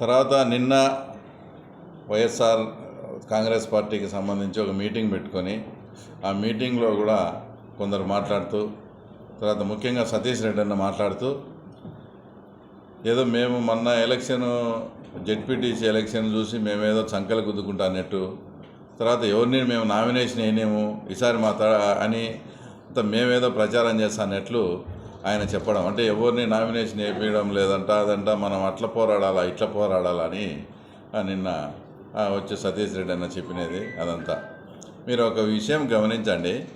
తర్వాత నిన్న వైఎస్ఆర్ కాంగ్రెస్ పార్టీకి సంబంధించి ఒక మీటింగ్ పెట్టుకొని ఆ మీటింగ్లో కూడా కొందరు మాట్లాడుతూ తర్వాత ముఖ్యంగా సతీష్ రెడ్డి అన్న మాట్లాడుతూ ఏదో మేము మొన్న ఎలక్షన్ జెడ్పీటీసీ ఎలక్షన్ చూసి మేమేదో చంకలు గుద్దుకుంటా అన్నట్టు తర్వాత ఎవరిని మేము నామినేషన్ వేయనేము ఈసారి మా త అని అంత మేమేదో ప్రచారం చేస్తానట్లు ఆయన చెప్పడం. అంటే ఎవరిని నామినేషన్ వేయడం లేదంట అదంట మనం అట్లా పోరాడాలా ఇట్లా పోరాడాలా అని నిన్న వచ్చే సతీష్ రెడ్డి అన్న చెప్పినది అదంతా. మీరు ఒక విషయం గమనించండి.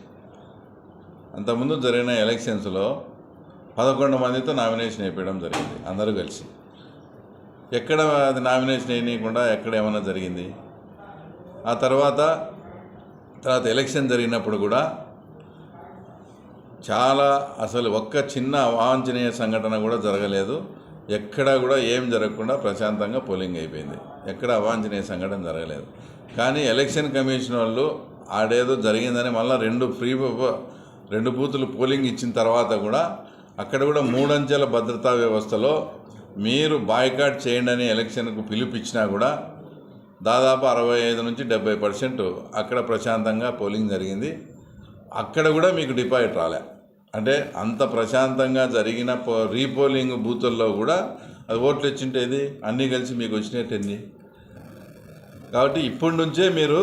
అంతకుముందు జరిగిన ఎలక్షన్స్లో పదకొండు మందితో నామినేషన్ వేయడం జరిగింది అందరూ కలిసి. ఎక్కడ అది నామినేషన్ వేయకుండా ఎక్కడ ఏమైనా జరిగింది? ఆ తర్వాత తర్వాత ఎలక్షన్ జరిగినప్పుడు కూడా చాలా అసలు ఒక్క చిన్న అవాంఛనీయ సంఘటన కూడా జరగలేదు. ఎక్కడ కూడా ఏం జరగకుండా ప్రశాంతంగా పోలింగ్ అయిపోయింది. ఎక్కడ అవాంఛనీయ సంఘటన జరగలేదు. కానీ ఎలక్షన్ కమిషన్ వాళ్ళు ఆడేదో జరిగిందని మళ్ళీ రెండు ఫ్రీ రెండు బూతులు పోలింగ్ ఇచ్చిన తర్వాత కూడా అక్కడ కూడా మూడంచెల భద్రతా వ్యవస్థలో మీరు బాయ్కాట్ చేయండి అని ఎలక్షన్కు పిలుపిచ్చినా కూడా దాదాపు అరవై ఐదు నుంచి డెబ్బై పర్సెంట్ అక్కడ ప్రశాంతంగా పోలింగ్ జరిగింది. అక్కడ కూడా మీకు డిపాజిట్ రాలే. అంటే అంత ప్రశాంతంగా జరిగిన పో రీపోలింగ్ బూతుల్లో కూడా అది ఓట్లు వచ్చింటేది అన్నీ కలిసి మీకు వచ్చినట్టండి కాబట్టి ఇప్పటి నుంచే మీరు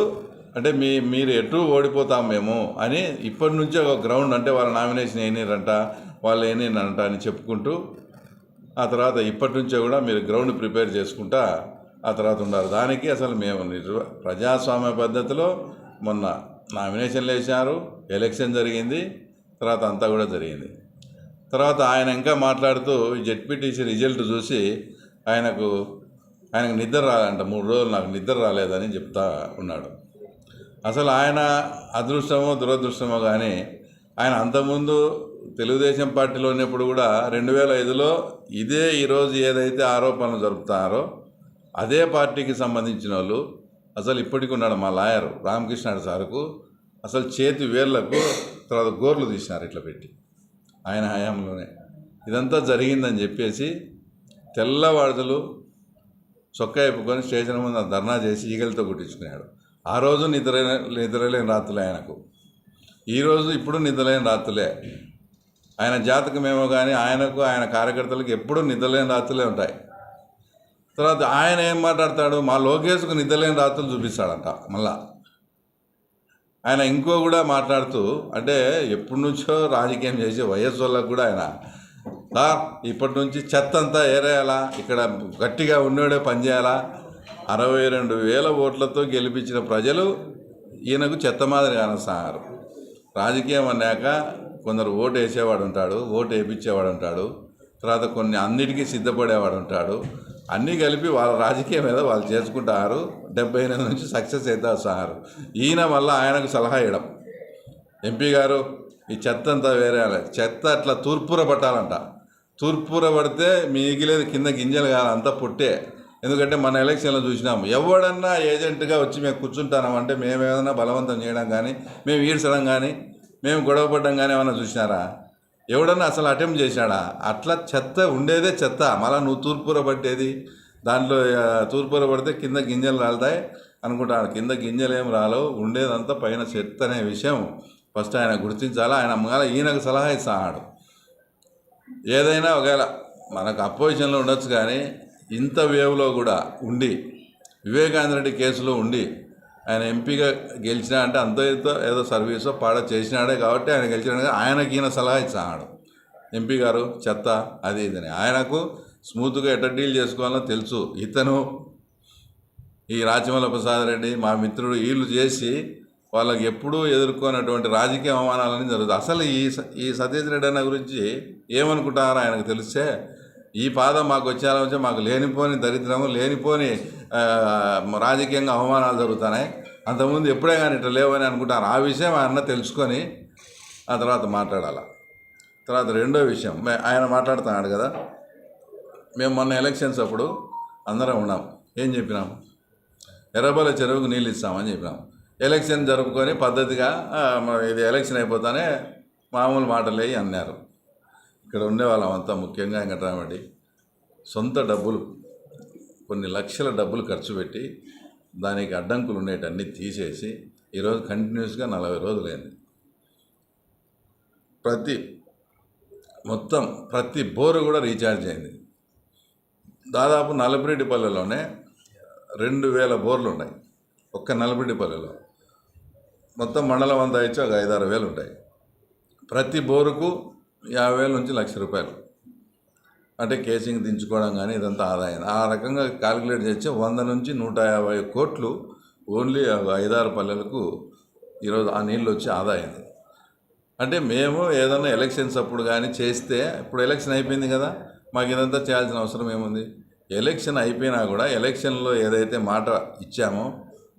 అంటే మీ మీరు ఎటు ఓడిపోతాం మేము అని ఇప్పటి నుంచే ఒక గ్రౌండ్ అంటే వాళ్ళ నామినేషన్ వేయనిరంట వాళ్ళు వేయనిరంట అని చెప్పుకుంటూ ఆ తర్వాత ఇప్పటి నుంచే కూడా మీరు గ్రౌండ్ ప్రిపేర్ చేసుకుంటా ఆ తర్వాత ఉన్నారు దానికి అసలు మేము నిర్వ ప్రజాస్వామ్య పద్ధతిలో మొన్న నామినేషన్లు వేసారు ఎలక్షన్ జరిగింది. తర్వాత అంతా కూడా జరిగింది. తర్వాత ఆయన ఇంకా మాట్లాడుతూ ఈ జెడ్పీటీసీ రిజల్ట్ చూసి ఆయనకు ఆయనకు నిద్ర రాలంట మూడు రోజులు నాకు నిద్ర రాలేదని చెప్తా ఉన్నాడు. అసలు ఆయన అదృష్టమో దురదృష్టమో కానీ ఆయన అంతకుముందు తెలుగుదేశం పార్టీలో ఉన్నప్పుడు కూడా రెండు వేల ఐదులో ఇదే ఈరోజు ఏదైతే ఆరోపణలు జరుపుతున్నారో అదే పార్టీకి సంబంధించిన వాళ్ళు అసలు ఇప్పటికి ఉన్నాడు మా లాయర్ రామకృష్ణాడు సార్కు. అసలు చేతి వేర్లకు తర్వాత గోర్లు తీసినారు ఇట్లా పెట్టి. ఆయన హయాంలోనే. ఇదంతా జరిగిందని చెప్పేసి తెల్లవాడుదలు చొక్కా ఇప్పుకొని స్టేషన్ ముందు ధర్నా చేసి ఈగలతో కుట్టించుకున్నాడు. ఆ రోజు నిద్ర నిద్రలేని రాత్రులే ఆయనకు. ఈరోజు ఇప్పుడు నిద్రలేని రాత్రులే. ఆయన జాతకమేమో కానీ ఆయనకు ఆయన కార్యకర్తలకు ఎప్పుడూ నిద్రలేని రాత్రులే ఉంటాయి. తర్వాత ఆయన ఏం మాట్లాడతాడు? మా లోకేష్కు నిద్రలేని రాత్రులు చూపిస్తాడంట మళ్ళా. ఆయన ఇంకో కూడా మాట్లాడుతూ అంటే ఎప్పటి నుంచో రాజకీయం చేసే వయస్సు వాళ్ళకు కూడా ఆయన సార్ ఇప్పటి నుంచి చెత్త అంతా ఏరేయాలా? ఇక్కడ గట్టిగా ఉన్నోడే పనిచేయాలా? అరవై రెండు వేల ఓట్లతో గెలిపించిన ప్రజలు ఈయనకు చెత్త మాదిరి కానసారు రాజకీయం అన్నాక కొందరు ఓటు వేసేవాడు ఉంటాడు ఓటు వేయించేవాడు ఉంటాడు తర్వాత కొన్ని అన్నిటికీ సిద్ధపడేవాడు ఉంటాడు. అన్నీ కలిపి వాళ్ళ రాజకీయం మీద వాళ్ళు చేసుకుంటారు. డెబ్బై ఎనిమిది నుంచి సక్సెస్ అవుతారు సార్. ఈయన మళ్ళీ ఆయనకు సలహా ఇవ్వడం. ఎంపీ గారు ఈ చెత్త అంతా వేరే చెత్త అట్లా తూర్పుర పట్టాలంట. తూర్పుర పడితే మిగిలేదు కింద గింజలు కాదు అంతా పుట్టే. ఎందుకంటే మన ఎలక్షన్లో చూసినాము. ఎవడన్నా ఏజెంట్గా వచ్చి మేము కూర్చుంటాం అంటే మేము ఏదైనా బలవంతం చేయడం కానీ మేము ఈడ్చడం కానీ మేము గొడవ పడడం కానీ ఏమైనా చూసినారా? ఎవడన్నా అసలు అటెంప్ట్ చేశాడా? అట్లా చెత్త ఉండేదే చెత్త. మళ్ళీ నువ్వు తూర్పుర పట్టేది? దాంట్లో తూర్పుర పడితే కింద గింజలు రాలుతాయి అనుకుంటాను కింద గింజలు ఏం రాలో ఉండేదంతా పైన చెత్త అనే విషయం ఫస్ట్ ఆయన గుర్తించాలా? ఆయన మళ్ళీ ఈయనకు సలహా ఇస్తాడు ఏదైనా ఒకవేళ మనకు అపోజిషన్లో ఉండొచ్చు కానీ ఇంత వేవ్లో కూడా ఉండి వివేకానంద రెడ్డి కేసులో ఉండి ఆయన ఎంపీగా గెలిచినా అంటే అంత ఇంతో ఏదో సర్వీసో పాడ చేసినాడే కాబట్టి ఆయన గెలిచినాడు ఆయనకి ఈయన సలహా ఇచ్చాడు. ఎంపీ గారు చెత్త అది ఇదని. ఆయనకు స్మూత్గా ఎట్ట డీల్ చేసుకోవాలో తెలుసు. ఇతను ఈ రాజమల్ల ప్రసాద్ రెడ్డి మా మిత్రుడు వీళ్ళు చేసి వాళ్ళకి ఎప్పుడూ ఎదుర్కొన్నటువంటి రాజకీయ అవమానాలని జరుగుతుంది అసలు ఈ స- ఈ సతీష్ రెడ్డి అన్న గురించి ఏమనుకుంటారో ఆయనకు తెలిస్తే ఈ పాదం మాకు వచ్చే మాకు లేనిపోని దరిద్రము లేనిపోని రాజకీయంగా అవమానాలు జరుగుతున్నాయి. అంతకుముందు ఎప్పుడే కానీ ఇట్లా లేవని అనుకుంటారు. ఆ విషయం ఆయన తెలుసుకొని ఆ తర్వాత మాట్లాడాలి. తర్వాత రెండో విషయం మే- ఆయన మాట్లాడుతున్నాడు కదా. మేము మొన్న ఎలక్షన్స్ అప్పుడు అందరం ఉన్నాం. ఏం చెప్పినాం? ఎర్రబల చెరువుకు నీళ్ళు ఇస్తామని చెప్పినాం. ఎలక్షన్ జరుపుకొని పద్ధతిగా ఇది ఎలక్షన్ అయిపోతానే మామూలు మాటలే అన్నారు. ఇక్కడ ఉండే వాళ్ళం అంతా ముఖ్యంగా వెంకటరామరెడ్డి. సొంత డబ్బులు కొన్ని లక్షల డబ్బులు ఖర్చు పెట్టి దానికి అడ్డంకులు ఉండేటన్నీ తీసేసి ఈరోజు కంటిన్యూస్గా నలభై రోజులైంది. ప్రతి మొత్తం ప్రతి బోరు కూడా రీఛార్జ్ అయింది. దాదాపు నలభరెడ్డిపల్లెలోనే రెండు వేల బోర్లు ఉన్నాయి. ఒక్క నలభరెడ్డిపల్లెలో మొత్తం మండలం అంతా ఇచ్చి ఒక ఐదారు వేలు ఉంటాయి. ప్రతి బోరుకు యాభై వేల నుంచి లక్ష రూపాయలు. అంటే కేసింగ్ దించుకోవడం కానీ ఇదంతా ఆదాయం. ఆ రకంగా క్యాలిక్యులేట్ చేస్తే వంద నుంచి నూట యాభై కోట్లు ఓన్లీ ఐదారు పల్లెలకు ఈరోజు ఆ నీళ్ళు వచ్చి ఆదాయం. అంటే మేము ఏదైనా ఎలక్షన్స్ అప్పుడు కానీ చేస్తే ఇప్పుడు ఎలక్షన్ అయిపోయింది కదా మాకు ఇదంతా చేయాల్సిన అవసరం ఏముంది? ఎలక్షన్ అయిపోయినా కూడా ఎలక్షన్లో ఏదైతే మాట ఇచ్చామో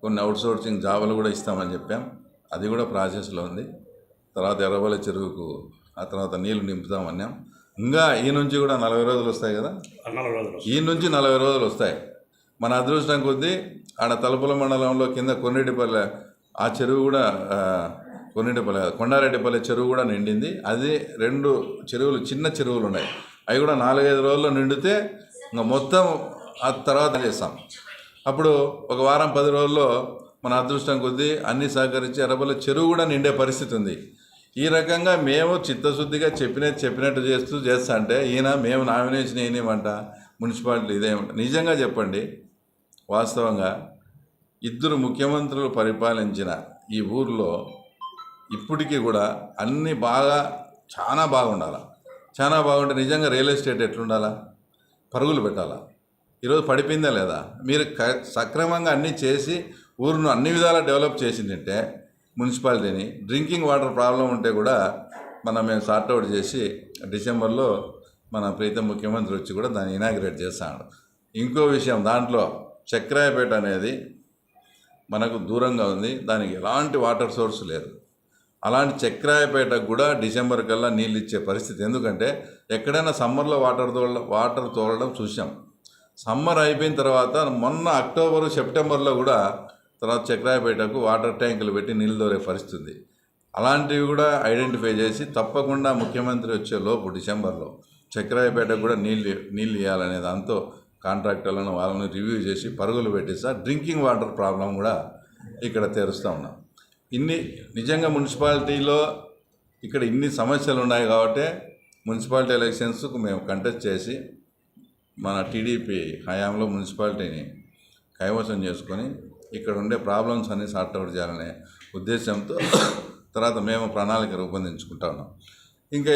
కొన్ని అవుట్సోర్సింగ్ జాబులు కూడా ఇస్తామని చెప్పాం. అది కూడా ప్రాసెస్లో ఉంది. తర్వాత ఎర్రబల చెరువుకు ఆ తర్వాత నీళ్ళు నింపుతామన్నాం. ఇంకా ఈ నుంచి కూడా నలభై రోజులు వస్తాయి కదా? నలభై రోజులు ఈ నుంచి నలభై రోజులు వస్తాయి. మన అదృష్టం కొద్దీ ఆడ తలుపుల మండలంలో కింద కొన్నిటిపల్లె ఆ చెరువు కూడా కొన్నిటిపల్లె కొండారెడ్డిపల్లె చెరువు కూడా నిండింది. అది రెండు చెరువులు చిన్న చెరువులు ఉన్నాయి. అవి కూడా నాలుగైదు రోజుల్లో నిండితే ఇంకా మొత్తం ఆ తర్వాత చేస్తాం. అప్పుడు ఒక వారం పది రోజుల్లో మన అదృష్టం కొద్దీ అన్ని సహకరించి ఎర్రబల్ల చెరువు కూడా నిండే పరిస్థితి ఉంది. ఈ రకంగా మేము చిత్తశుద్ధిగా చెప్పినట్టు చెప్పినట్టు చేస్తూ చేస్తా అంటే ఈయన మేము నామినేషన్ వేయనివ్వంట మున్సిపాలిటీ ఇదేమంట నిజంగా చెప్పండి వాస్తవంగా ఇద్దరు ముఖ్యమంత్రులు పరిపాలించిన ఈ ఊర్లో ఇప్పటికీ కూడా అన్నీ బాగా చాలా బాగుండాలి? చాలా బాగుంటే నిజంగా రియల్ ఎస్టేట్ ఎట్లుండాలా? పరుగులు పెట్టాలా? ఈరోజు పడిపోయిందా లేదా? మీరు క సక్రమంగా అన్నీ చేసి ఊరును అన్ని విధాలా డెవలప్ చేసిందంటే మున్సిపాలిటీని. డ్రింకింగ్ వాటర్ ప్రాబ్లం ఉంటే కూడా మనం మేము సార్ట్అవుట్ చేసి డిసెంబర్లో మన ప్రీతం ముఖ్యమంత్రి వచ్చి కూడా దాన్ని ఇనాగ్రేట్ చేస్తాడు ఇంకో విషయం దాంట్లో చక్రాయపేట అనేది మనకు దూరంగా ఉంది. దానికి ఎలాంటి వాటర్ సోర్స్ లేదు. అలాంటి చక్రాయపేటకు కూడా డిసెంబర్ కల్లా నీళ్ళు ఇచ్చే పరిస్థితి. ఎందుకంటే ఎక్కడైనా సమ్మర్లో వాటర్ తోడ వాటర్ తోలడం చూసాం సమ్మర్ అయిపోయిన తర్వాత మొన్న అక్టోబరు సెప్టెంబర్లో కూడా తర్వాత చక్రాయపేటకు వాటర్ ట్యాంకులు పెట్టి నీళ్ళు దోరే పరిస్థితి ఉంది అలాంటివి కూడా ఐడెంటిఫై చేసి తప్పకుండా ముఖ్యమంత్రి వచ్చే లోపు డిసెంబర్లో చక్రాయపేటకు కూడా నీళ్ళు నీళ్ళు ఇవ్వాలనే దాంతో కాంట్రాక్టర్లను వాళ్ళని రివ్యూ చేసి పరుగులు పెట్టేస్తా డ్రింకింగ్ వాటర్ ప్రాబ్లం కూడా ఇక్కడ తెరుస్తూ ఉన్నాం. ఇన్ని నిజంగా మున్సిపాలిటీలో ఇక్కడ ఇన్ని సమస్యలు ఉన్నాయి కాబట్టి మున్సిపాలిటీ ఎలక్షన్స్కు మేము కంటెస్ట్ చేసి మన టీడీపీ హయాంలో మున్సిపాలిటీని కైవసం చేసుకొని ఇక్కడ ఉండే ప్రాబ్లమ్స్ అన్ని సార్ట్అవుట్ చేయాలనే ఉద్దేశంతో తర్వాత మేము ప్రణాళిక రూపొందించుకుంటా ఉన్నాం. ఇంకా